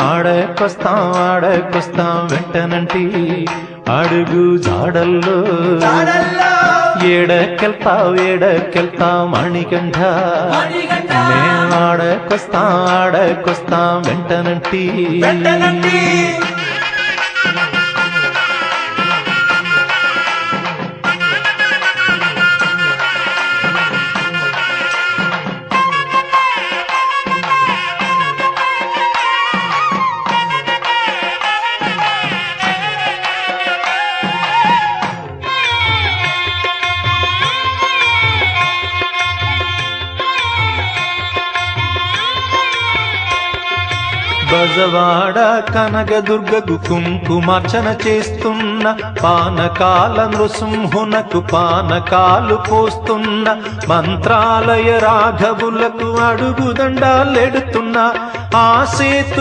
ఆడకొస్తాం ఆడకొస్తాం వెంటనంటి అడుగు జాడల్లో ఏడకెళ్తావు ఏడకెళ్తాం మణికంఠ. మేము ఆడకొస్తాం ఆడకొస్తాం వెంటనంటి. బజవాడ కనకదుర్గకు కుంకుమార్చన చేస్తున్న పానకాల నృసింహునకు పానకాలు పోస్తున్న మంత్రాలయ రాఘవులకు అడుగుదండాలెడుతున్న ఆ సేతు